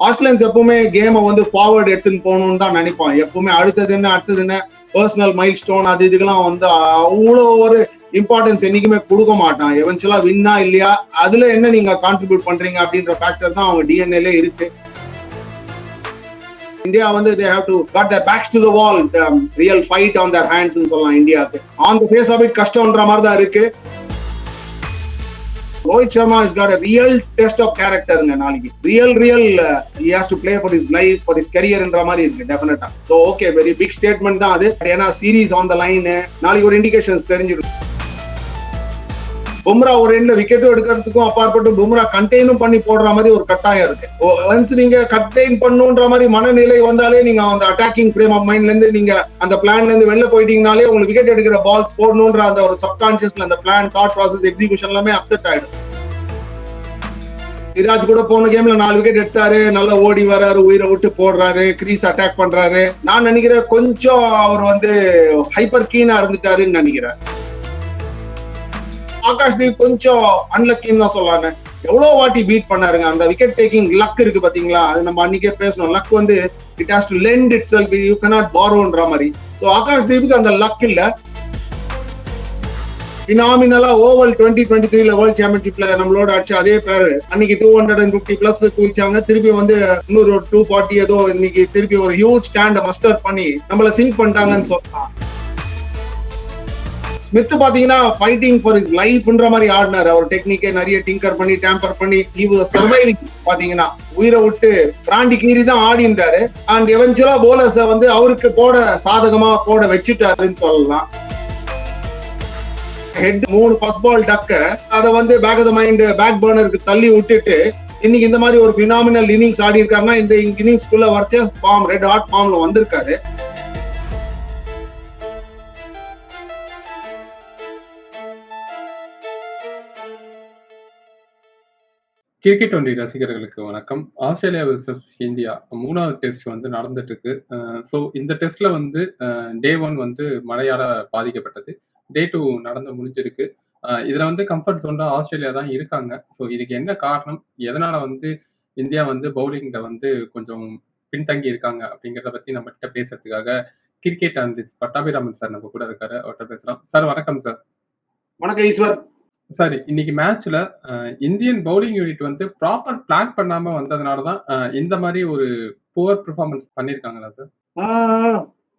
Australians எப்பவுமே கேமை வந்து ஃபார்வர்டு எடுத்துன்னு போகணும்னு தான் நினைப்பான் எப்பவுமே அடுத்தது என்ன அடுத்தது என்ன? பர்சனல் மைல் ஸ்டோன் அது இதுக்கெல்லாம் வந்து அவ்வளோ ஒரு இம்பார்ட்டன்ஸ் என்னைக்குமே கொடுக்க மாட்டான். எவென்ச்சுவலா வின்னா இல்லையா? அதுல என்ன நீங்க கான்ட்ரிபியூட் பண்றீங்க அப்படின்ற ஃபேக்டர் தான் அவங்க டிஎன்ஏல இருக்கு. இந்தியா வந்து they have to cut the backs to the wall real fight on their hands சொல்லலாம் இந்தியாவுக்கு. On the face of it கஷ்டம்ன்ற மாதிரி தான் இருக்கு. Rohit Sharma is got real test of கேரக்டருங்க நாளைக்கு real real he has to play for his life for his கரியர்ன்ற மாதிரி இருக்கு டெஃபினட்டா so okay very big statement தான் அது. ஏன்னா சீரீஸ் ஆன் த லைன் நாளைக்கு ஒரு இண்டிகேஷன்ஸ் தெரிஞ்சிடும். பும்ரா ஒரு எண்ட்ல விக்கெட்டும் எடுக்கிறதுக்கும் அப்பாற்பட்டு பும்ரா கண்டெய்னும் பண்ணி போடுற மாதிரி ஒரு கட்டாயம் இருக்கு. ஒன்ஸ் நீங்க கண்டெயின் பண்ணுன்ற மாதிரி மனநிலை வந்தாலே நீங்க அந்த அட்டாக்கிங் ஃப்ரேம் ஆஃப் மைண்ட்ல இருந்து நீங்க அந்த பிளான்ல இருந்து வெளில போயிட்டீங்கனாலே உங்களுக்கு விக்கெட் எடுக்கிற பால்ஸ் போடணுன்ற அந்த ஒரு சப்கான்சியஸ்ல அந்த பிளான் தாட் ப்ராசஸ் எக்ஸிகூஷன் எல்லாமே அப்செட் ஆயிடும். சிராஜ் கூட போன கேம்ல நாலு விக்கெட் எடுத்தாரு. நல்லா ஓடி வராரு உயிரை விட்டு போடுறாரு கிரீஸ் அட்டாக் பண்றாரு. நான் நினைக்கிறேன் கொஞ்சம் அவர் வந்து ஹைப்பர் கீனா இருந்துட்டாருன்னு நினைக்கிறேன். ஆகாஷ் தீப் கொஞ்சம் அன்லக்கின்னு தான் சொல்லலான்னு எவ்வளவு வாட்டி பீட் பண்ணாருங்க. அந்த விக்கெட் டேக்கிங் லக் இருக்கு பாத்தீங்களா? அது நம்ம அன்னைக்கே பேசணும் லக் வந்து it has to lend itself you cannot பாரோன்ற மாதிரி. ஸோ ஆகாஷ் தீப்புக்கு அந்த லக் இல்ல. பினாமினலா ஓவல் டுவெண்ட்டி டுவெண்ட்டி த்ரீல வேர்ல்ட் சாம்பியன்ஷிப்ல நம்மளோட அடிச்சு அதே பேரு. அன்னைக்கு two hundred and fifty plus குளிச்சாங்க திருப்பி வந்து இன்னொரு டூ ஃபார்ட்டி ஏதோ இன்னைக்கு திருப்பி ஒரு ஹியூஜ் ஸ்டாண்ட் மஸ்டர் பண்ணி நம்மள சிங்க் பண்ணிட்டாங்கன்னு சொல்லலாம் ஸ்மித் பாத்தீங்கன்னா ஃபைட்டிங் ஃபார் இஸ் லைஃப்ன்ற மாதிரி ஆடினாரு. அவர் டெக்னிக்கை நிறைய டிங்கர் பண்ணி டேம்பர் பண்ணி இவ சர்வைவிங் பாத்தீங்கன்னா உயிரை விட்டு பிராண்டி கீறி தான் ஆடி இருந்தாரு அண்ட் எவென்ச்சுவலா போலர்ஸ வந்து அவருக்கு போட சாதகமா போட வச்சுட்டாருன்னு சொல்லலாம். ஹெட் மூணு ஃபர்ஸ்ட் பால் டக்க அதை வந்து back of the mind back பர்னருக்கு தள்ளி விட்டுட்டு இன்னைக்கு இந்த மாதிரி ஒரு பினாமினல் இன்னிங்ஸ் ஆடி இருக்காருன்னா இந்த இன்னிங்ஸ்குள்ள வரைச்ச ஃபார்ம் ரெட் ஹாட் ஃபார்ம்ல வந்திருக்காரு. கிரிக்கெட் ஒன்றிய ரசிகர்களுக்கு வணக்கம். Australia versus India. மூணாவது டெஸ்ட் வந்து நடந்துட்டு இருக்கு ஸோ இந்த டெஸ்ட்ல வந்து டே ஒன் வந்து மழையால பாதிக்கப்பட்டது. டே டூ நடந்து முடிஞ்சிருக்கு. இதுல வந்து கம்ஃபர்ட் ஜோன்ல ஆஸ்திரேலியா தான் இருக்காங்க. ஸோ இதுக்கு என்ன காரணம்? எதனால வந்து இந்தியா வந்து பவுலிங்ல வந்து கொஞ்சம் பின்தங்கி இருக்காங்க? அப்படிங்கிறத பத்தி நம்ம கிட்ட பேசுறதுக்காக கிரிக்கெட் அனலிஸ்ட் பட்டாபிராமன் சார் நம்ம கூட இருக்காரு. அவர்கிட்ட பேசலாம். சார் வணக்கம் சார் வணக்கம் ஈஸ்வர். சாரி இன்னைக்கு மேட்ச்ல இந்தியன் பவுலிங் யூனிட் வந்து ப்ராப்பர் பிளான் பண்ணாம வந்ததுனால தான் இந்த மாதிரி ஒரு புவர் பெர்ஃபார்மன்ஸ் பண்ணிருக்காங்களா சார்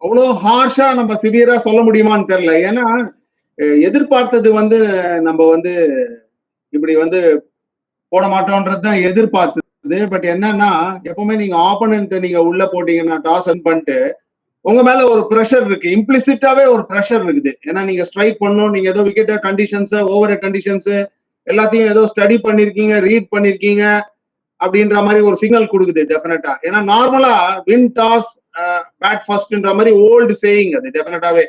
அவ்வளோ ஹார்ஷா நம்ம சிவியரா சொல்ல முடியுமான்னு தெரியல. ஏன்னா எதிர்பார்த்தது வந்து நம்ம வந்து இப்படி வந்து போட மாட்டோன்றது தான் எதிர்பார்த்தது. பட் என்னன்னா எப்பவுமே நீங்க ஆப்போனன்ட் நீங்க உள்ள போட்டீங்கன்னா டாஸ் அன் பண்ணிட்டு உங்க மேல ஒரு ப்ரெஷர் இருக்கு. இம்ப்ளிசிட்டாவே ஒரு ப்ரெஷர் இருக்குது. ஏன்னா நீங்க ஸ்ட்ரைக் பண்ணும் நீங்க ஏதோ விக்கெட் கண்டிஷன்ஸ் ஓவர் கண்டிஷன்ஸ் எல்லாத்தையும் ஏதோ ஸ்டடி பண்ணிருக்கீங்க ரீட் பண்ணிருக்கீங்க அப்படின்ற மாதிரி ஒரு சிக்னல் கொடுக்குது டெஃபினட்டா ஏன்னா நார்மலா வின் டாஸ் பேட் ஃபர்ஸ்ட்ன்ற மாதிரி ஓல்டு சேயிங் அது டெஃபினட்டாவே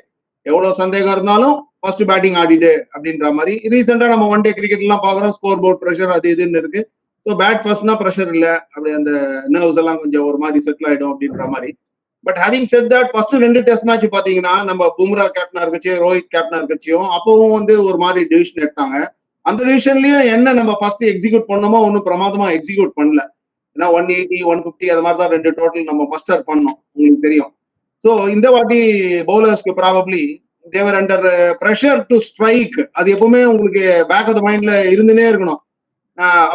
எவ்வளவு சந்தேகம் இருந்தாலும் ஃபர்ஸ்ட் பேட்டிங் ஆடிடு அப்படின்ற மாதிரி. ரீசெண்டா நம்ம ஒன் டே கிரிக்கெட் எல்லாம் பாக்குறோம் ஸ்கோர் போர்ட் ப்ரெஷர் அது இதுன்னு இருக்கு. ஸோ பேட் ஃபர்ஸ்ட்னா ப்ரெஷர் இல்லை. அப்படி அந்த நர்வ்ஸ் எல்லாம் கொஞ்சம் ஒரு மாதிரி செட்டில் ஆயிடும் அப்படின்ற மாதிரி. But having set that first ரெண்டு டெஸ்ட் மேட்ச் பாத்தீங்கன்னா நம்ம பும்ரா கேப்டனா இருக்கச்சு ரோஹித் கேப்டனா இருக்கச்சியும் அப்பவும் வந்து ஒரு மாதிரி டிவிஷன் எடுத்தாங்க. அந்த டிவிஷன்லயும் என்ன நம்ம ஃபர்ஸ்ட் எக்ஸிக்யூட் பண்ணோமோ ஒன்றும் பிரமாதமா எக்ஸிக்யூட் பண்ணல. ஏன்னா ஒன் எயிட்டி ஒன் பிப்டி அது மாதிரி தான் ரெண்டு டோட்டல் நம்ம மஸ்டர் பண்ணோம். உங்களுக்கு தெரியும். ஸோ இந்த வாட்டி பவுலர்ஸ்க்கு probably they were under pressure to strike அது எப்பவுமே உங்களுக்கு பேக் ஆஃப் த மைண்ட்ல இருந்துனே இருக்கணும்.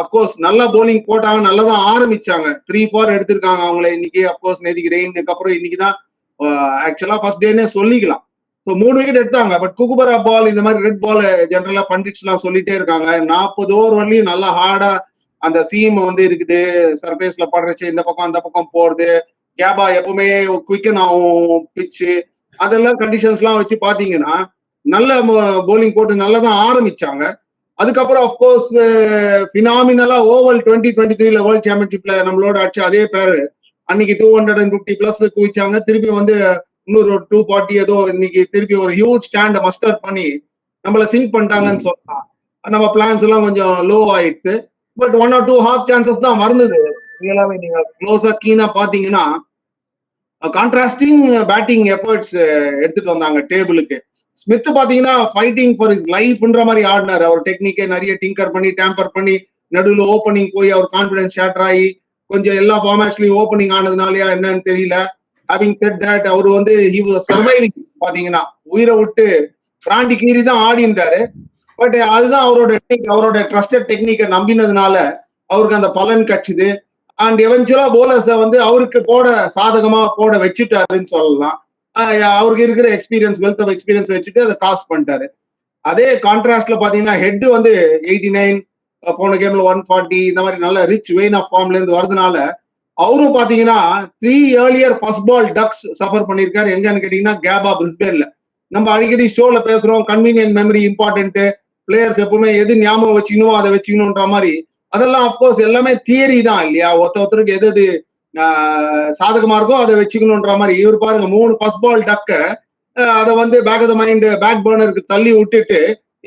அப்கோர்ஸ் நல்லா போலிங் போட்டாங்க நல்லா தான் ஆரம்பிச்சாங்க. த்ரீ ஃபோர் எடுத்திருக்காங்க அவங்கள. இன்னைக்கு அப்கோர்ஸ் நேதிக்கு ரெயினுக்கு அப்புறம் இன்னைக்கு தான் ஆக்சுவலா ஃபர்ஸ்ட் டேனே சொல்லிக்கலாம். ஸோ மூணு விக்கெட் எடுத்தாங்க. பட் குகுபரா பால் இந்த மாதிரி ரெட் பால் ஜென்ரலா பண்டிட்ஸ் எல்லாம் சொல்லிட்டே இருக்காங்க. நாற்பது ஓவர் வரலையும் நல்லா ஹார்டா அந்த சீம் வந்து இருக்குது. சர்ஃபேஸ்ல படுறச்சு இந்த பக்கம் அந்த பக்கம் போறது. கேபா எப்பவுமே குயிக்கன் ஆகும் பிச்சு அதெல்லாம் கண்டிஷன்ஸ் எல்லாம் வச்சு பாத்தீங்கன்னா நல்ல போலிங் போட்டு நல்லா தான் ஆரம்பிச்சாங்க. அதுக்கப்புறம் அப்கோர்ஸ் பினாமினலா ஓவல் டுவெண்ட்டி டுவெண்ட்டி த்ரீல வேர்ல்ட் சாம்பியன்ஷிப்ல நம்மளோட அடிச்சு அதே பேரு அன்னைக்கு two hundred and fifty plus குவிச்சாங்க. திருப்பி வந்து இன்னொரு ஒரு டூ ஃபார்ட்டி ஏதோ இன்னைக்கு திருப்பி ஒரு ஹியூஜ் ஸ்டாண்ட் மஸ்டர் பண்ணி நம்மள சிங்க் பண்ணிட்டாங்கன்னு சொல்லலாம் நம்ம பிளான்ஸ் எல்லாம் கொஞ்சம் லோ ஆயிடுச்சு but one or two half chances தான் வந்தது எல்லாமே நீங்க க்ளோஸா கீனா பாத்தீங்கன்னா கான்ட்ராஸ்டிங் பேட்டிங் எஃபர்ட்ஸ் எடுத்துட்டு வந்தாங்க டேபிளுக்கு ஸ்மித் பாத்தீங்கன்னா ஃபைட்டிங் ஃபார் இஸ் லைஃப்ன்ற மாதிரி ஆடினாரு. அவர் டெக்னிக்கை நிறைய டிங்கர் பண்ணி டேம்பர் பண்ணி நடுவில் ஓப்பனிங் போய் அவர் கான்பிடன்ஸ் ஷேட்டர் ஆகி கொஞ்சம் எல்லா ஃபார்மேட்ஸ்லயும் ஓப்பனிங் ஆனதுனாலயா என்னன்னு தெரியல. ஹேவிங் செட் தட் அவர் வந்து ஹி சர்வைவிங் பாத்தீங்கன்னா. உயிரை விட்டு பிராண்டி கீறி தான் ஆடி இருந்தாரு பட் அதுதான் அவரோட அவரோட ட்ரஸ்டட் டெக்னிக்கை நம்பினதுனால அவருக்கு அந்த பலன் கட்சிது அண்ட் எவென்ச்சுவலா போலர்ஸ வந்து அவருக்கு போட சாதகமா போட வச்சுட்டாருன்னு சொல்லலாம். அவருக்கு இருக்கிற எக்ஸ்பீரியன்ஸ் வெல்த் ஆஃப் எக்ஸ்பீரியன்ஸ் வச்சுட்டு அதை காசு பண்ணிட்டாரு. அதே கான்ட்ராஸ்ட்ல பாத்தீங்கன்னா ஹெட் வந்து எயிட்டி நைன் போன கேம்ல ஒன் ஃபார்ட்டி இந்த மாதிரி நல்ல ரிச் வெயின் ஆஃப் ஃபார்ம்ல இருந்து வரதுனால அவரும் பாத்தீங்கன்னா three earlier first ball ducks suffer பண்ணிருக்காரு. எங்கன்னு கேட்டீங்கன்னா கேபா பிரிஸ்பேன்ல நம்ம அடிக்கடி ஷோல பேசுறோம் கன்வீனியன்ட் மெமரி இம்பார்ட்டன்ட் பிளேயர்ஸ் எப்பவுமே எது ஞாபகம் வச்சுக்கணும் அதை வச்சுக்கணும்ன்ற மாதிரி. அதெல்லாம் அப்கோர்ஸ் எல்லாமே தியரி தான் இல்லையா? ஒருத்த ஒருத்தருக்கு எது எது சாதகமா இருக்கோ அதை வச்சுக்கணும்ன்ற மாதிரி. இவர் பாருங்க மூணு ஃபர்ஸ்ட் பால் டக்க அதை வந்து back of the mind back பர்னருக்கு தள்ளி விட்டுட்டு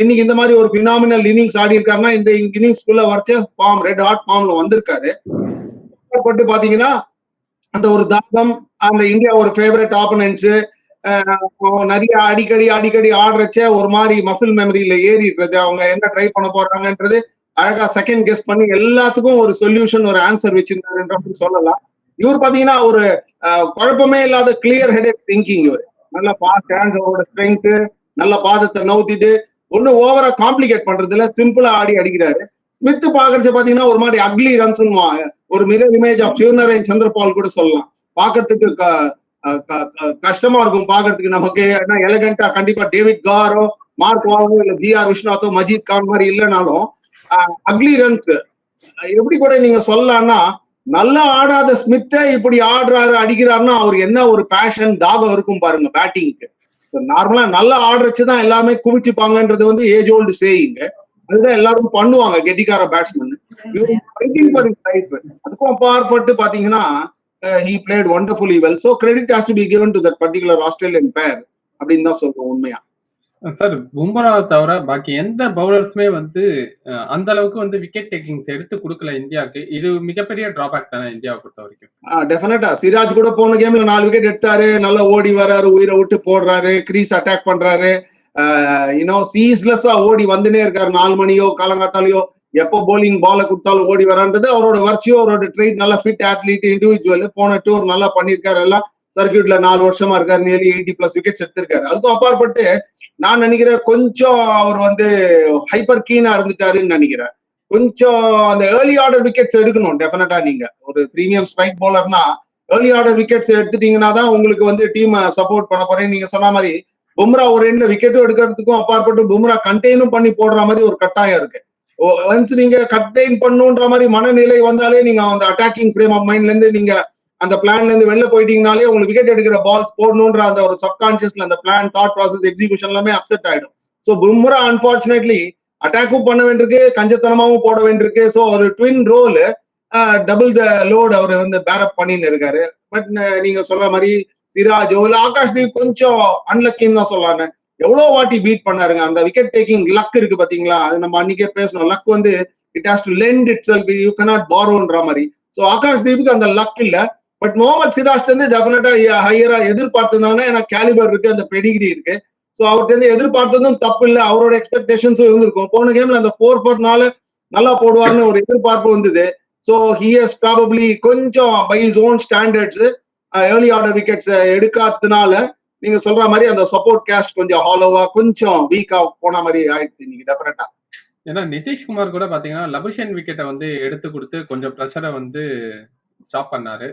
இன்னைக்கு இந்த மாதிரி ஒரு பினாமினல் இன்னிங்ஸ் ஆடி இருக்காருன்னா இந்த இன்னிங்ஸ்குள்ள வரைச்ச ஃபார்ம் ரெட் ஹாட் ஃபார்ம்ல வந்திருக்காரு. பட்டு பாத்தீங்கன்னா அந்த ஒரு தாகம் அந்த இந்தியா ஒரு ஃபேவரட் ஆப்பனன்ஸ் நிறைய அடிக்கடி அடிக்கடி ஆடுறச்ச ஒரு மாதிரி மசில் மெமரியில ஏறிடுறது அவங்க என்ன ட்ரை பண்ண போறாங்கன்றது அழகா செகண்ட் கெஸ் பண்ணி எல்லாத்துக்கும் ஒரு சொல்யூஷன் ஒரு ஆன்சர் வச்சிருந்தாருன்ற மாதிரி சொல்லலாம். இவர் பாத்தீங்கன்னா ஒரு குழப்பமே இல்லாத கிளியர் ஹெடட் திங்கிங் இவர். நல்ல பாஸ்ட் ஹேண்ட்ஸ் அவரோட ஸ்ட்ரென்த் நல்ல பாதத்தை நவுத்திட்டு ஒண்ணு ஓவரா காம்ப்ளிகேட் பண்றதுல சிம்பிளா ஆடி அடிக்கிறாரு. மித்து பாக்குறச்ச பாத்தீங்கன்னா ஒரு மாதிரி அக்லி ரன்ஸ் ஒரு mirror image of Shivnarine Chanderpaul கூட சொல்லலாம். பாக்குறதுக்கு க- கஷ்டமா இருக்கும் பாக்குறதுக்கு நமக்கு. ஏன்னா எலகண்டா கண்டிப்பா டேவிட் காரோ மார்க் வாவோ இல்ல ஜி ஆர் விஸ்வநாத்தோ மஜீத் கான் மாதிரி இல்லைனாலும் அக்லி ரன்ஸ் எப்படி கூட நீங்க சொல்லலாம்னா நல்லா ஆடாத ஸ்மித்தை இப்படி ஆடுறாரு அடிக்கிறாருன்னா அவர் என்ன ஒரு பேஷன் தாகம் இருக்கும் பாருங்க பேட்டிங்க்கு நார்மலா நல்லா ஆடுறச்சுதான் எல்லாமே குவிச்சுப்பாங்கன்றது வந்து ஏஜ் ஓல்டு சேயிங்க அதுதான் எல்லாரும் பண்ணுவாங்க கெட்டிக்கார பேட்ஸ்மேன் அதுக்கும் அப்பாற்பட்டு பாத்தீங்கன்னா he played wonderfully well so credit has to be given to that particular Australian pair அப்படின்னு தான் சொல்றோம் உண்மையா. சார் பும்ரா தவிர பாக்கி எந்த பவுலர்ஸுமே வந்து அந்த அளவுக்கு வந்து விக்கெட் டேக்கிங்ஸ் எடுத்து கொடுக்கல இந்தியாவுக்கு. இது மிகப்பெரிய டிராபேக் தானே இந்தியாவை பொறுத்த வரைக்கும். டெஃபினட்டா சிராஜ் கூட போன கேம்ல நாலு விக்கெட் எடுத்தாரு. நல்லா ஓடி வராரு உயிரை விட்டு போடுறாரு கிரீஸ் அட்டாக் பண்றாரு. இன்னும் சீஸ்லெஸ்ஸா ஓடி வந்துனே இருக்காரு. நாலு மணியோ காலங்காத்தாலையோ எப்போ போலிங் பால கொடுத்தாலும் ஓடி வரான்றது அவரோட வர்ச்சியோ அவரோட ட்ரெயின் நல்லா ஃபிட் அத்லீட் இண்டிவிஜுவல் போன டூர் நல்லா பண்ணியிருக்காரு. எல்லாம் சர்க்கியூட்ல நாலு வருஷமா இருக்காரு நியர்லி எயிட்டி பிளஸ் விக்கெட்ஸ் எடுத்திருக்காரு. அதுக்கும் அப்பாற்பட்டு நான் நினைக்கிறேன் கொஞ்சம் அவர் வந்து ஹைப்பர் கீனா இருந்துட்டாருன்னு நினைக்கிறேன். கொஞ்சம் அந்த ஏர்லி ஆர்டர் விக்கெட்ஸ் எடுக்கணும் டெஃபினட்டா நீங்க. ஒரு பிரீமியம் ஸ்ட்ரைக் போலர்னா ஏர்லி ஆர்டர் விக்கெட்ஸ் எடுத்துட்டீங்கன்னா தான் உங்களுக்கு வந்து டீம் சப்போர்ட் பண்ண போறேன் நீங்க சொன்ன மாதிரி பும்ரா ஒரு ரெண்டு விக்கெட்டும் எடுக்கிறதுக்கும் அப்பாற்பட்டு பும்ரா கண்டெய்னும் பண்ணி போடுற மாதிரி ஒரு கட்டாயம் இருக்கு. ஒன்ஸ் நீங்க கண்டெயின் பண்ணுன்ற மாதிரி மனநிலை வந்தாலே நீங்க அந்த அட்டாக்கிங் ஃப்ரேம் ஆஃப் மைண்ட்ல இருந்து நீங்க அந்த பிளான்ல இருந்து வெளில போயிட்டீங்கனாலே உங்களுக்கு விக்கெட் எடுக்கிற பால்ஸ் போடணுன்ற அந்த ஒரு சப்கான்சியஸ்ல அந்த பிளான் தாட் ப்ராசஸ் எக்ஸிகூஷன் எல்லாமே அப்செட் ஆயிடும். ஸோ பும்ரா அன்பார்ச்சுனேட்லி அட்டாக்கும் பண்ண வேண்டியிருக்கு கஞ்சத்தனமாவும் போட வேண்டியிருக்கு. ஸோ ஒரு twin role double the load அவர் வந்து பேரப் பண்ணின்னு இருக்காரு. பட் நீங்க சொல்ற மாதிரி சிராஜோ இல்ல ஆகாஷ் தீப் கொஞ்சம் அன்லக்கின்னு தான் சொல்லலான்னு எவ்வளவு வாட்டி பீட் பண்ணாருங்க. அந்த விக்கெட் டேக்கிங் லக் இருக்கு பாத்தீங்களா? அது நம்ம அன்னைக்கே பேசணும் லக் வந்து it has to lend itself you cannot பாரோன்ற மாதிரி. ஸோ ஆகாஷ் தீபுக்கு அந்த லக் இல்லை. பட் முகமது சிராஜ் வந்து டெஃபினட்டா ஹையரா எதிர்பார்த்திருந்தாங்கன்னா ஏன்னா கேலிபர் இருக்கு அந்த பெடிகிரி இருக்கு. ஸோ அவர்கிட்ட இருந்து எதிர்பார்த்ததும் தப்பு இல்லை. அவரோட எக்ஸ்பெக்டேஷன்ஸும் இருந்திருக்கும். போன கேம்ல அந்த ஃபோர் ஃபோர்னால நல்லா போடுவார்னு ஒரு எதிர்பார்ப்பு வந்தது. ஸோ ஹிஎஸ் ப்ராபப்ளி கொஞ்சம் by his own standards early order wickets எடுக்காததுனால நீங்க சொல்ற மாதிரி அந்த சப்போர்ட் கேஸ்ட் கொஞ்சம் ஹாலோவா கொஞ்சம் வீக்கா போன மாதிரி ஆயிடுச்சு இன்னைக்கு டெஃபினட்டா ஏன்னா நிதிஷ்குமார் கூட பாத்தீங்கன்னா லபுஷன் விக்கெட்டை வந்து எடுத்து கொடுத்து கொஞ்சம் ப்ரெஷரை வந்து ஸ்டாப் பண்ணாரு.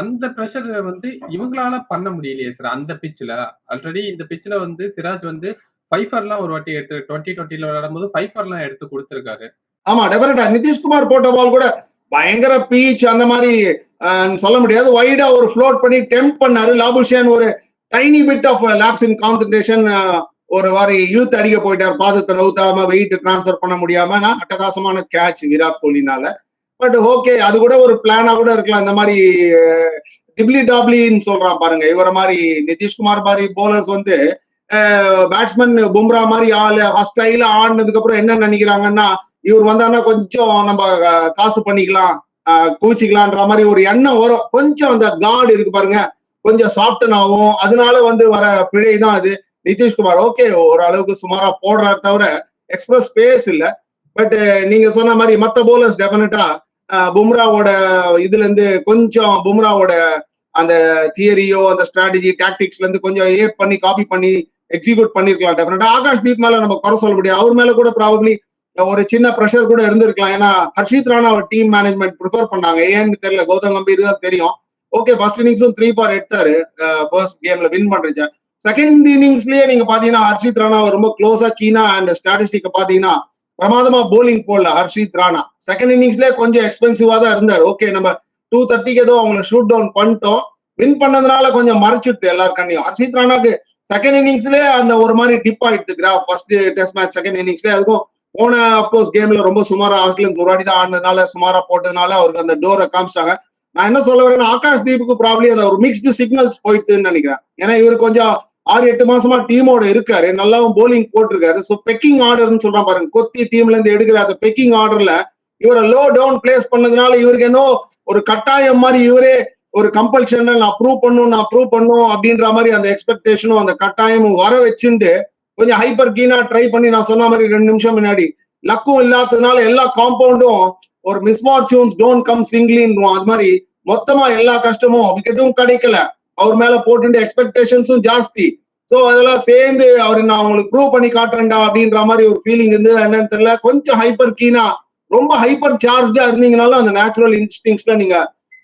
அந்த ப்ரெஷர் வந்து இவங்களால பண்ண முடியலையே சார் அந்த பிச்சில் ஆல்ரெடி இந்த பிச்சில் வந்து சிராஜ் வந்து ஃபைஃபர்லாம் ஒரு வாட்டி எடுத்து டுவெண்ட்டி டுவெண்ட்டில விளையாடும்போது ஃபைஃபர்லாம் எடுத்து கொடுத்துருக்காரு. ஆமா டெஃபினட்டா நிதிஷ்குமார் போட்ட பால் கூட பயங்கர பீச் அந்த மாதிரி சொல்ல முடியாது. வைடா ஒரு ஃப்ளோட் பண்ணி டெம்ப் பண்ணாரு. லாபுஷியான் ஒரு tiny bit of lapse in concentration ஒரு வாரி யூத் அடிக்க போயிட்டார். பாதத்தை நவுத்தாம வெயிட் டிரான்ஸ்ஃபர் பண்ண முடியாம நான் அட்டகாசமான கேட்ச் விராட் கோலினால. பட் ஓகே அது கூட ஒரு பிளானா கூட இருக்கலாம். இந்த மாதிரி eh, டிப்ளி டாப்லின்னு சொல்றான் பாருங்க. இவர மாதிரி நிதிஷ்குமார் மாதிரி போலர்ஸ் வந்து eh, பேட்ஸ்மேன் பும்ரா மாதிரி ஆளு ஸ்டைல ஆடினதுக்கு அப்புறம் என்ன நினைக்கிறாங்கன்னா இவர் வந்தாங்கன்னா கொஞ்சம் நம்ம eh, காசு பண்ணிக்கலாம் அஹ், கூச்சிக்கலான்ற மாதிரி ஒரு எண்ணம் வரும். கொஞ்சம் அந்த காட் இருக்கு பாருங்க. கொஞ்சம் சாஃப்டன் ஆகும். அதனால வந்து வர பிழை தான் அது. நிதிஷ்குமார் ஓகே ஓரளவுக்கு சுமாரா போடுறாரு தவிர எக்ஸ்பிரஸ் ஸ்பேஸ் இல்ல. பட் நீங்க சொன்ன மாதிரி மத்த போலர்ஸ் டெபினட்டா பும்ராவோட இதுல இருந்து கொஞ்சம் பும்ராவோட அந்த தியரியோ அந்த ஸ்ட்ராட்டஜி டாக்டிக்ஸ்ல இருந்து கொஞ்சம் ஏ பண்ணி காப்பி பண்ணி எக்ஸிக்யூட் பண்ணிருக்கலாம் டெஃபினட்டா ஆகாஷ் தீப் மேல நம்ம குறை சொல்ல முடியாது. அவர் மேல கூட ப்ராபப்ளி ஒரு சின்ன ப்ரெஷர் கூட இருந்திருக்கலாம். ஏன்னா Harshit Rana team management prefer பண்ணாங்க. ஏன்னு தெரியல. கௌதம் கம்பீர் தான் தெரியும். ஓகே ஃபர்ஸ்ட் இன்னிங்ஸும் த்ரீ. பார் எடுத்தாரு ஃபர்ஸ்ட் கேம்ல வின் பண்றச்ச செகண்ட் இன்னிங்ஸ்லயே நீங்க பாத்தீங்கன்னா ஹர்ஷித் ராணா ரொம்ப க்ளோஸா கீனா அண்ட் ஸ்டாட்டிஸ்டிக் பாத்தீங்கன்னா பிரமாதமா போலிங் போடல ஹர்ஷித் ராணா. செகண்ட் இன்னிங்ஸ்லயே கொஞ்சம் எக்ஸ்பென்சிவா தான் இருந்தார். ஓகே நம்ம டூ தேர்ட்டிக்கு ஏதோ அவங்கள ஷூட் டவுன் பண்ணிட்டோம். வின் பண்ணதுனால கொஞ்சம் மறைச்சிடுது எல்லார் கண்ணையும். ஹர்ஷித் ராணாக்கு செகண்ட் இன்னிங்ஸ்லயே அந்த ஒரு மாதிரி டிப் ஆயிடுது கிரா ஃபர்ஸ்ட் டெஸ்ட் மேட்ச் செகண்ட் இன்னிங்ஸ்ல அதுக்கும் போன அப்போஸ் கேம்ல ரொம்ப சுமாரா ஆஸ்திரேலியன் ஒரு வாட்டி தான் ஆனதுனால சுமாரா போட்டதுனால அவருக்கு அந்த டோரை காமிச்சிட்டாங்க. நான் என்ன சொல்ல வரேன்னா ஆகாஷ் தீபுக்கு ப்ராப்ளம் அந்த ஒரு மிக்ஸ்டு சிக்னல்ஸ் போயிட்டுன்னு நினைக்கிறேன். ஏன்னா இவர் கொஞ்சம் ஆறு எட்டு மாசமா டீமோட இருக்காரு. நல்லாவும் போலிங் போட்டிருக்காரு. ஸோ பெக்கிங் ஆர்டர்னு சொல்றான் பாருங்க. கொத்தி டீம்ல இருந்து எடுக்கிற அந்த பெக்கிங் ஆர்டர்ல இவரை லோ டவுன் பிளேஸ் பண்ணதுனால இவருக்கு என்ன ஒரு கட்டாயம் மாதிரி இவரே ஒரு கம்பல்ஷன் நான் ப்ரூவ் பண்ணும் நான் ப்ரூவ் பண்ணும் அப்படின்ற மாதிரி அந்த எக்ஸ்பெக்டேஷனும் அந்த கட்டாயமும் வர வச்சுட்டு கொஞ்சம் ஹைப்பர் கீனா ட்ரை பண்ணி நான் சொன்ன மாதிரி ரெண்டு நிமிஷம் முன்னாடி லக்கும் இல்லாததுனால எல்லா காம்பவுண்டும் ஒரு மிஸ்ஃபார்ச்சூன்ஸ் டோன்ட் கம் சிங்கிளின் அது மாதிரி மொத்தமா எல்லா கஷ்டமும் விக்கெட்டும் கிடைக்கல. அவர் மேல போட்டு எக்ஸ்பெக்டேஷன்ஸும் ஜாஸ்தி. சோ அதெல்லாம் சேர்ந்து அவர் நான் உங்களுக்கு ப்ரூவ் பண்ணி காட்டுறேன்டா அப்படின்ற மாதிரி ஒரு ஃபீலிங் இருந்து என்னன்னு தெரியல. கொஞ்சம் ஹைப்பர் கீனா ரொம்ப ஹைப்பர் சார்ஜா இருந்தீங்கனாலும் அந்த நேச்சுரல் இன்ஸ்டிங்ஸ்ல நீங்க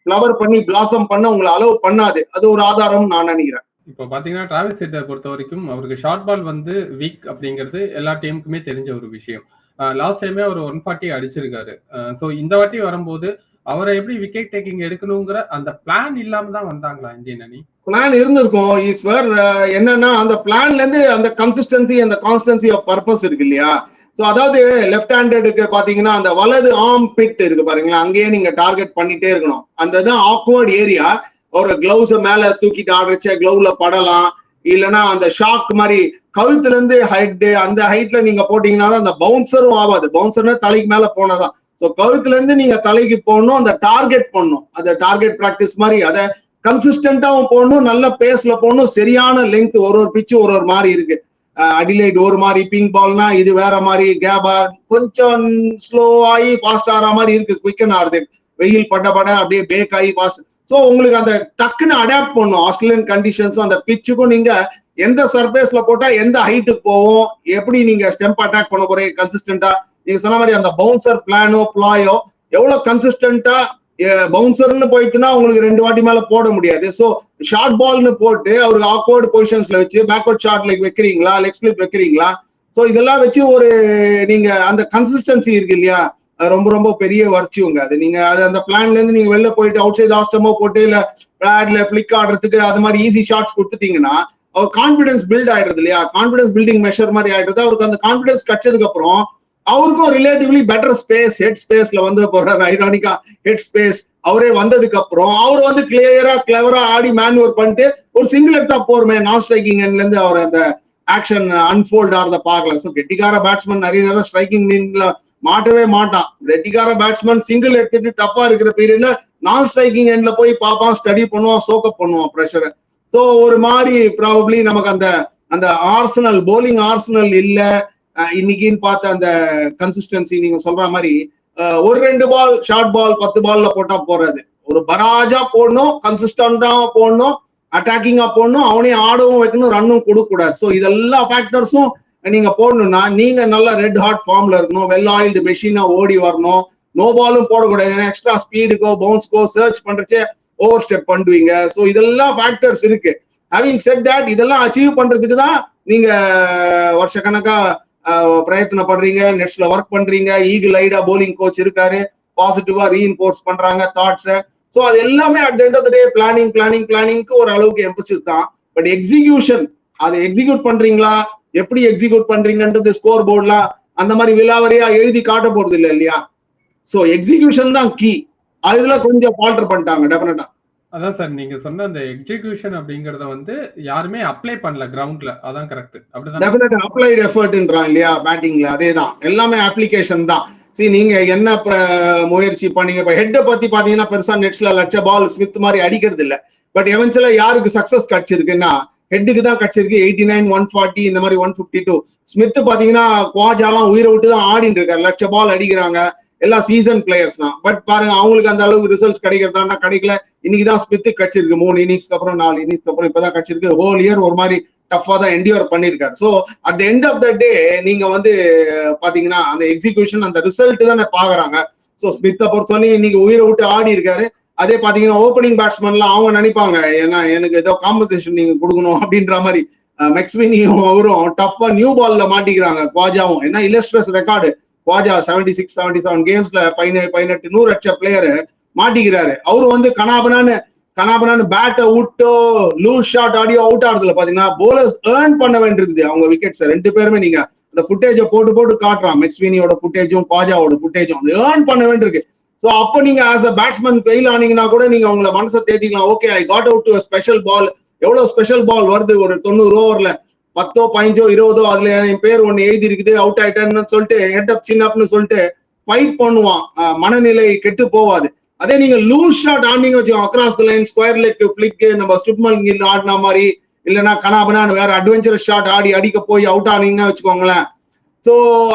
ஃபிளவர் பண்ணி பிளாசம் பண்ண உங்களை அலோவ் பண்ணாது. அது ஒரு ஆதாரம் நான் நினைக்கிறேன். இப்போ பாத்தீங்கன்னா டிராவல் ஹெட்டை பொறுத்த வரைக்கும் அவருக்கு ஷார்ட் பால் வந்து வீக் அப்படிங்கிறது எல்லா டீமுக்குமே தெரிஞ்ச ஒரு விஷயம். லாஸ்ட் டைமே அவர் ஒன் ஃபார்ட்டி அடிச்சிருக்காரு. ஸோ இந்த வாட்டி வரும்போது அவரை எப்படி விக்கெட் டேக்கிங் எடுக்கணுங்கிற அந்த பிளான் இல்லாம தான் வந்தாங்களா இந்தியன் அணி? பிளான் இருந்திருக்கும். ஈஸ்வர் அஹ் uh, என்னன்னா அந்த பிளான்ல இருந்து அந்த கன்சிஸ்டன்சி அந்த கான்ஸ்டன்சி ஆஃப் பர்பஸ் இருக்கு இல்லையா? சோ அதாவது லெஃப்ட் ஹேண்டடுக்கு பாத்தீங்கன்னா அந்த வலது ஆர்ம் பிட் இருக்கு பாருங்களா அங்கேயே நீங்க டார்கெட் பண்ணிட்டே இருக்கணும். அந்த தான் ஆக்வர்ட் ஏரியா ஒரு கிளவுஸ மேல தூக்கிட்டு ஆடுறச்ச கிளவுல படலாம். இல்லைன்னா அந்த ஷாக் மாதிரி கழுத்துல இருந்து ஹைட் அந்த ஹைட்ல நீங்க போட்டீங்கன்னா அந்த பவுன்சரும் ஆகாது பவுன்சர்னா தலைக்கு மேல போனதான். ஸோ கழுத்துல இருந்து நீங்க தலைக்கு போடணும் அந்த டார்கெட் போடணும். அந்த டார்கெட் ப்ராக்டிஸ் மாதிரி அதை கன்சிஸ்டண்டாவும் போடணும் நல்ல பேஸ்ல போடணும் சரியான லெங்க் ஒரு ஒரு பிச்சு ஒரு ஒரு மாதிரி இருக்கு. அடிலைட் ஒரு மாதிரி பிங்க் பால்னா இது வேற மாதிரி கேபா கொஞ்சம் ஸ்லோ ஆகி ஃபாஸ்ட் ஆகிற மாதிரி இருக்கு குயிக்கன் ஆறுது வெயில் பட பட அப்படியே பேக் ஆகி ஃபாஸ்ட் ஸோ உங்களுக்கு அந்த டக்குன்னு அடாப்ட் பண்ணும் ஆஸ்திரேலியன் கண்டிஷன்ஸ் அந்த பிச்சுக்கும் நீங்க எந்த சர்ஃபேஸ்ல போட்டா எந்த ஹைட்டுக்கு போவோம் எப்படி நீங்க ஸ்டெம்ப் அட்டாக் பண்ண போறீங்க கன்சிஸ்டண்டா நீங்க சொன்ன மாதிரி அந்த பவுன்சர் பிளானோ பிளாயோ எவ்வளவு கன்சிஸ்டன்டா பவுன்சர்னு போயிட்டுனா உங்களுக்கு ரெண்டு வாட்டி மேல போட முடியாது. சோ ஷார்ட் பால்னு போட்டு அவருக்கு ஆக்வர்டு பொசிஷன்ஸ்ல வச்சு பேக்வர்ட் ஷார்ட் லைக் வைக்கிறீங்களா லெக் ஸ்லிப் வைக்கிறீங்களா? சோ இதெல்லாம் வச்சு ஒரு நீங்க அந்த கன்சிஸ்டன்சி இருக்கு இல்லையா? ரொம்ப ரொம்ப பெரிய வர்ச்சியுங்க அது. நீங்க அது அந்த பிளான்ல இருந்து நீங்க வெளில போயிட்டு அவுட் சைட் ஆஸ்டமோ போட்டு இல்ல பேட்ல பிளிக் ஆடுறதுக்கு அது மாதிரி ஈஸி ஷாட்ஸ் கொடுத்துட்டீங்கன்னா அவர் கான்பிடன்ஸ் பில்ட் ஆயிடுறது இல்லையா? கான்பிடன்ஸ் பில்டிங் மெஷர் மாதிரி ஆயிடுறது. அவருக்கு அந்த கான்பிடன்ஸ் கிடைச்சதுக்கு அப்புறம் அவருக்கும் ரிலேட்டிவ்லி பெட்டர் ஸ்பேஸ் ஹெட் ஸ்பேஸ்ல வந்து போறாரு ஐரானிக்கா ஹெட் ஸ்பேஸ் அவரே வந்ததுக்கு அப்புறம் அவர் வந்து கிளியரா கிளவரா ஆடி மேனுவர் பண்ணிட்டு ஒரு சிங்கிள் எடுத்தா போருமே நான் ஸ்ட்ரைக்கிங் எண்ட்ல இருந்து அவர் அந்த ஆக்ஷன் அன்ஃபோல்ட் ஆறத பார்க்கல. ஸோ கெட்டிக்கார பேட்ஸ்மேன் நிறைய நேரம் ஸ்ட்ரைக்கிங் மீன்ல மாட்டவே மாட்டான். ரெட்டிக்கார பேட்ஸ்மேன் சிங்கிள் எடுத்துட்டு டப்பா இருக்கிற பீரியட்ல நான் ஸ்ட்ரைக்கிங் எண்ட்ல போய் பார்ப்பான் ஸ்டடி பண்ணுவான் சோக்கப் பண்ணுவான் ப்ரெஷரை ஸோ ஒரு மாதிரி ப்ராபப்ளி நமக்கு அந்த அந்த ஆர்சனல் போலிங் ஆர்சனல் இல்லை இன்னைக்குன்னு பார்த்த அந்த கன்சிஸ்டன்சி நீங்க சொல்ற மாதிரி ஒரு ரெண்டு பால் ஷார்ட் பால் பத்து பால்ல போட்டா போறாது. ஒரு பராஜா போடணும் கன்சிஸ்டண்டா போடணும் அட்டாக்கிங்கா போடணும் அவனையும் ஆடவும் வைக்கணும் ரன்னும் கொடுக்க கூடாது ஸோ இதெல்லா ஃபேக்டர்ஸும் நீங்க போடணும்னா நீங்க நல்ல ரெட் ஹாட் ஃபார்ம்ல இருக்கணும் வெல் ஆயில்டு மெஷினா ஓடி வரணும் நோ பாலும் போடக்கூடாது. ஏன்னா எக்ஸ்ட்ரா ஸ்பீடுக்கோ பவுன்ஸ்க்கோ சர்ச் பண்றச்சே ஓவர் ஸ்டெப் பண்ணுவீங்க. ஸோ இதெல்லாம் ஃபேக்டர்ஸ் இருக்கு. ஹேவிங் செட் தட் இதெல்லாம் அச்சீவ் பண்றதுக்கு தான் நீங்க வருஷக்கணக்கா பிரயத்தனப்படுறீங்க நெட்ஸ்ல ஒர்க் பண்றீங்க ஈகிள் ஐடா போலிங் கோச் இருக்காரு பாசிட்டிவா ரீஇன்போர்ஸ் பண்றாங்க தாட்ஸை ஸோ அது எல்லாமே at the end of the day planning planning பிளானிங்க்கு ஒரு அளவுக்கு எம்பசிஸ் தான். பட் எக்ஸிகியூஷன் அதை எக்ஸிக்யூட் பண்றீங்களா? எப்படி எக்ஸிக்யூட் பண்றீங்கன்றது ஸ்கோர் போர்ட்லாம் அந்த மாதிரி விலாவரியா எழுதி காட்ட போறது இல்லை இல்லையா? ஸோ எக்ஸிகியூஷன் தான் கீ அதுல கொஞ்சம் ஃபால்டர் பண்ணிட்டாங்க டெஃபினட்டா அதான் சார் நீங்க சொன்ன அந்த எக்ஸிகியூஷன் அப்படிங்கறத வந்து யாருமே அப்ளை பண்ணல கிரவுண்ட்ல அதான் கரெக்ட் அப்படிதான்? டெஃபினட் அப்ளைட் எஃபர்ட்ன்றான் இல்லையா பேட்டிங்ல அதே தான் எல்லாமே அப்ளிகேஷன் தான். சரி நீங்க என்ன முயற்சி பண்ணீங்க இப்ப ஹெட்டை பத்தி பாத்தீங்கன்னா பெருசா நெட்ஸ்ல லட்ச பால் ஸ்மித் மாதிரி அடிக்கிறது இல்ல. பட் எவன்ச்சுவலா யாருக்கு சக்சஸ் கிடைச்சிருக்குன்னா ஹெட்டுக்கு தான் கிடைச்சிருக்கு. எயிட்டி நைன் ஒன் ஃபார்ட்டி இந்த மாதிரி ஒன் பிப்டி டூ ஸ்மித் பாத்தீங்கன்னா குவாஜாலாம் உயிரை விட்டு தான் ஆடிட்டு இருக்காரு. லட்ச பால் அடிக்கிறாங்க. எல்லாம் சீசன் பிளேயர்ஸ் தான். பட் பாருங்க அவங்களுக்கு அந்த அளவுக்கு ரிசல்ட்ஸ் கிடைக்கிறதா கிடைக்கல. இன்னைக்கு தான் ஸ்மித்து கட்சிருக்கு மூணு இன்னிங்ஸ்க்கு அப்புறம் நாலு இன்னிங்ஸ்க்கு அப்புறம் இப்பதான் கட்சிருக்கு ஹோல் இயர் ஒரு மாதிரி டஃபா தான் என்டியூர் பண்ணிருக்காரு so at the end of the day நீங்க வந்து பாத்தீங்கன்னா அந்த எக்ஸிகியூஷன் அந்த ரிசல்ட் தானே பாக்குறாங்க. ஸோ ஸ்மித்தை பொறுத்தவரை இன்னைக்கு உயிரை விட்டு ஆடி இருக்காரு. அதே பாத்தீங்கன்னா ஓப்பனிங் பேட்ஸ்மேன்லாம் அவங்க நினைப்பாங்க ஏன்னா எனக்கு ஏதோ காம்பன்சேஷன் நீங்க கொடுக்கணும் அப்படின்ற மாதிரி மெக்ஸ்வினியும் அவரும் டஃபா நியூ பால்ல மாட்டிக்கிறாங்க குவாஜாவும் ஏன்னா illustrious record Khawaja seventy six seventy seven கேம்ஸ்ல பதினேழு பதினெட்டு நூறு லட்சம் பிளேயரு மாட்டிக்கிறாரு. அவரு வந்து கனாபனான்னு கனாபனான்னு பேட்டை விட்டோ லூஸ் ஷாட் ஆடியோ அவுட் ஆகுறதுல பாத்தீங்கன்னா போலர்ஸ் ஏர்ன் பண்ண வேண்டியிருக்குது. அவங்க விக்கெட்ஸ் ரெண்டு பேருமே நீங்க அந்த ஃபுட்டேஜை போட்டு போட்டு காட்டுறான். மெக்ஸ்வினியோட ஃபுட்டேஜும் குவாஜாவோட ஃபுட்டேஜும் அது ஏர்ன் பண்ண வேண்டியிருக்கு. ஸோ அப்போ நீங்க ஆஸ் அ பேட்ஸ்மேன் ஃபெயில் ஆனீங்கன்னா கூட நீங்க உங்களை மனசை தேத்திக்கலாம். Okay I got out to special ball எவ்வளவு ஸ்பெஷல் பால் வருது? ஒரு தொண்ணூறு ஓவர்ல பத்தோ பதினஞ்சோ இருபதோ அதுல என் பேர் ஒன்னு எழுதி இருக்குது அவுட் ஆயிட்டேன்னு சொல்லிட்டு ஹெட் அப் சின் அப்னு சொல்லிட்டு ஃபைட் பண்ணுவான். மனநிலை கெட்டு போவாது. அதே நீங்க லூஸ் ஷாட் ஆடினீங்க வச்சுக்கோங்க across line square leg flick நம்ம சுட்மல் கில் ஆடின மாதிரி இல்லைன்னா கனாபனான்னு வேற அட்வென்ச்சரஸ் ஷாட் ஆடி அடிக்க போய் அவுட் ஆனீங்கன்னா வச்சுக்கோங்களேன். ஸோ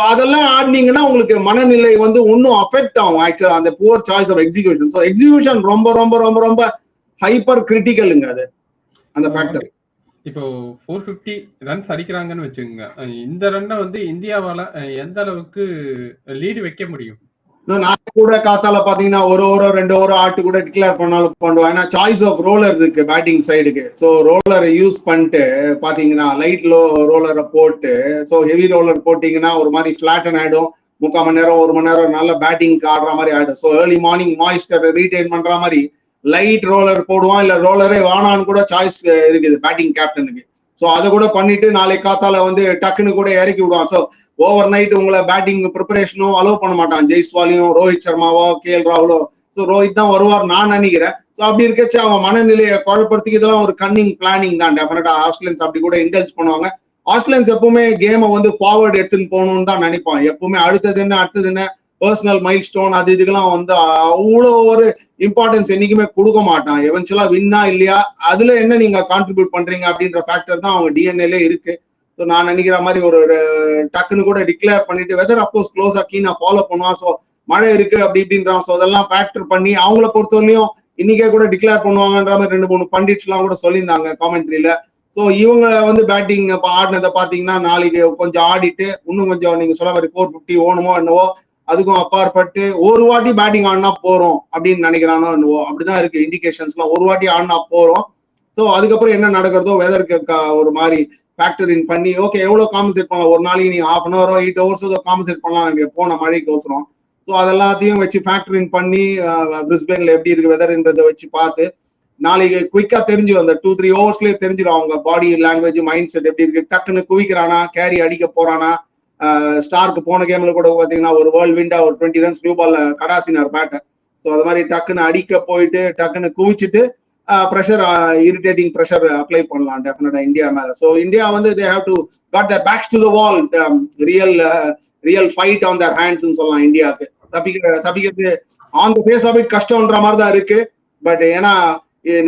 அதெல்லாம் ஆடினீங்கன்னா உங்களுக்கு மனநிலை வந்து இன்னும் அஃபெக்ட் ஆகும் ஆக்சுவலா அந்த poor choice of execution so execution ரொம்ப ரொம்ப ரொம்ப ரொம்ப ஹைப்பர் கிரிட்டிக்கலுங்க அது. அந்த ஃபேக்டர் இப்போ ஃபோர் ஃபிஃப்டி ரன்ஸ் அடிக்கிறாங்கன்னு வச்சுக்கோங்க. இந்த ரன்னை வந்து இந்தியாவால எந்த அளவுக்கு லீடு வைக்க முடியும்? நான் கூட காத்தால பாத்தீங்கன்னா ஒரு ஓவரோ ரெண்டு ஓவரோ ஆட்டு கூட டிக்ளேர் பண்ணாலும் பண்ணுவோம் ஏன்னா சாய்ஸ் ஆஃப் ரோலர் இருக்கு பேட்டிங் சைடுக்கு ஸோ ரோலரை யூஸ் பண்ணிட்டு பாத்தீங்கன்னா லைட் லோ ரோலரை போட்டு ஸோ ஹெவி ரோலர் போட்டீங்கன்னா ஒரு மாதிரி ஃபிளாட்டன் ஆயிடும். முக்கால் மணி நேரம் ஒரு மணி நேரம் நல்ல பேட்டிங் ஆடுற மாதிரி ஆயிடும். So early morning moisture retain பண்ற மாதிரி லைட் ரோலர் போடுவான் இல்ல ரோலரே வானான்னு கூட சாய்ஸ் இருக்குது பேட்டிங் கேப்டனுக்கு ஸோ அதை கூட பண்ணிட்டு நாளைக்கு காத்தால வந்து டக்குன்னு கூட இறக்கி விடுவான். ஸோ ஓவர் நைட் உங்களை பேட்டிங் ப்ரிப்பரேஷனும் அலோவ் பண்ண மாட்டான். ஜெய்ஸ்வாலியும் ரோஹித் சர்மாவோ கே எல் ராகுலோ ஸோ ரோஹித் தான் வருவார் நான் நினைக்கிறேன். ஸோ அப்படி இருக்கச்சு அவன் மனநிலையை குழப்பறதுக்கு இதெல்லாம் ஒரு கன்னிங் பிளானிங் தான். டெஃபினட்டா ஆஸ்திரேலியன்ஸ் அப்படி கூட இன்டெல்ஸ் பண்ணுவாங்க. ஆஸ்திரேலியன்ஸ் எப்பவுமே கேமை வந்து ஃபார்வர்டு எடுத்துன்னு போகணும்னு தான் நினைப்பான். எப்பவுமே அடுத்தது என்ன அடுத்தது என்ன பர்சனல் மைல் ஸ்டோன் அது இதுக்கெல்லாம் வந்து அவ்வளோ ஒரு இம்பார்ட்டன்ஸ் என்னைக்குமே கொடுக்க மாட்டான். எவென்ச்சுவலா வின்னா இல்லையா? அதுல என்ன நீங்க கான்ட்ரிபியூட் பண்றீங்க அப்படின்ற ஃபேக்டர் தான் அவங்க டிஎன்ஏல இருக்கு. ஸோ நான் நினைக்கிற மாதிரி ஒரு டக்குன்னு கூட டிக்ளேர் பண்ணிட்டு வெதர் அப்கோர்ஸ் க்ளோஸ் கீனா ஃபாலோ பண்ணுவான். ஸோ மழை இருக்கு அப்படி இப்படின்றான். ஸோ அதெல்லாம் ஃபேக்டர் பண்ணி அவங்கள பொறுத்தவரையும் இன்னைக்கே கூட டிக்ளேர் பண்ணுவாங்கன்ற மாதிரி ரெண்டு மூணு பண்டிட்ஸ்லாம் கூட சொல்லியிருந்தாங்க காமெண்ட்ரியில ஸோ இவங்க வந்து பேட்டிங் இப்போ ஆடினதை பார்த்தீங்கன்னா நாளைக்கு கொஞ்சம் ஆடிட்டு இன்னும் கொஞ்சம் நீங்க சொல்ல மாதிரி ஃபோர் ஃபிஃப்டி ஓணுமோ என்னவோ அதுக்கும் அப்பாற்பட்டு ஒரு வாட்டி பேட்டிங் ஆடினா போறோம் அப்படின்னு நினைக்கிறானோ என்னவோ அப்படிதான் இருக்கு இண்டிகேஷன்ஸ்லாம் ஒரு வாட்டி ஆடினா போறோம். ஸோ அதுக்கப்புறம் என்ன நடக்கிறதோ வெதருக்கு ஒரு மாதிரி ஃபேக்டர் இன் பண்ணி ஓகே எவ்வளவு காம்பன்சேட் பண்ணலாம்? ஒரு நாளைக்கு நீ ஹாஃப் அன் ஹவரோ எயிட் ஹவர்ஸ் ஏதோ காம்பன்சேட் பண்ணலாம். நீங்க போன மழைக்கு அவசரம் ஸோ அதெல்லாத்தையும் வச்சு ஃபேக்டர் இன் பண்ணி பிரிஸ்பேன்ல எப்படி இருக்கு வெதர்ன்றதை வச்சு பார்த்து நாளைக்கு குயிக்கா தெரிஞ்சிடும் அந்த டூ த்ரீ ஹவர்ஸ்லயே தெரிஞ்சிடும் அவங்க பாடி லாங்குவேஜ் மைண்ட் செட் எப்படி இருக்கு. டக்குன்னு குவிக்கிறானா? கேரி அடிக்க போறானா? ஸ்டார்க்கு போன கேம்ல கூட பாத்தீங்கன்னா ஒரு வேர்ல்ட் விண்டா ஒரு டுவெண்ட்டி ரன்ஸ் நியூ பால்ல கடாசினார் பேட்டை ஸோ அது மாதிரி டக்குன்னு அடிக்க போயிட்டு டக்குன்னு குவிச்சிட்டு ப்ரெஷர் இரிட்டேட்டிங் ப்ரெஷர் அப்ளை பண்ணலாம் டெஃபினட்டா இந்தியா மேல. ஸோ இந்தியா வந்து they have to got the backs to the wall real real fight on their ஹேண்ட்ஸ்னு சொல்லலாம் இந்தியாவுக்கு. தப்பிக்கிற தப்பிக்கிறது on the face of it கஷ்டம்ன்ற மாதிரி தான் இருக்கு. பட் ஏன்னா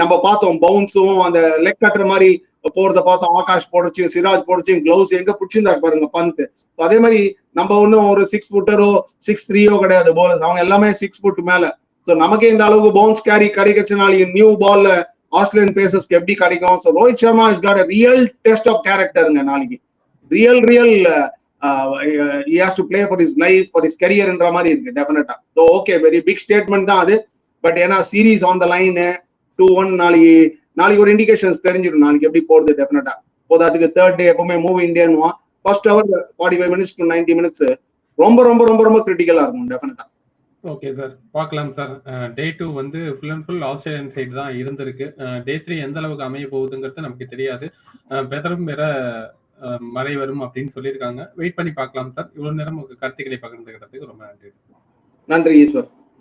நம்ம பார்த்தோம் பவுன்ஸும் அந்த லெக் கட்டுற மாதிரி போறத பார்த்தோம் ஆகாஷ் போடச்சும் சிராஜ் போடச்சும் கிளவுஸ் எங்க பிடிச்சிருந்தாரு பாருங்க பந்த். அதே மாதிரி நம்ம ஒன்றும் ஒரு சிக்ஸ் ஃபுட்டரோ சிக்ஸ் த்ரீயோ கிடையாது போலர்ஸ் அவங்க எல்லாமே சிக்ஸ் ஃபுட் மேல. ஸோ நமக்கே இந்த அளவுக்கு பவுன்ஸ் கேரி கிடைக்கிறதுனால நியூ பால்ல ஆஸ்திரேலியன் பேசஸ்க்கு எப்படி கிடைக்கும்? So Rohit Sharma is got real test of கேரக்டருங்க நாளைக்கு. Real real has to play for his life for his கரியர்ன்ற மாதிரி இருக்கு டெஃபினட்டா so okay very big statement தான் அது. பட் ஏன்னா series on the line two one நாளைக்கு நாளைக்கு ஒரு இண்டிகேஷன்ஸ் தெரிஞ்சிடும். நாளைக்கு எப்படி போறது டெஃபினட்டா போதாதுக்கு தேர்ட் டே எப்பவுமே move இந்தியன்வான் first hour forty five minutes to ninety minutes ரொம்ப ரொம்ப ரொம்ப ரொம்ப கிரிட்டிக்கலா இருக்கும் டெஃபினட்டா ஓகே சார் பார்க்கலாம் சார் டே டூ வந்து full and full Australian side தான் இருந்திருக்கு. டே த்ரீ எந்த அளவுக்கு அமைய போகுதுங்கிறது நமக்கு தெரியாது. வெதரும் வேற மழை வரும் அப்படின்னு சொல்லியிருக்காங்க. வெயிட் பண்ணி பார்க்கலாம் சார் இவ்வளவு நேரம் கருத்துக்களை பகிர்ந்துக்கிறதுக்கு ரொம்ப நன்றி நன்றி ஈஸ்வர்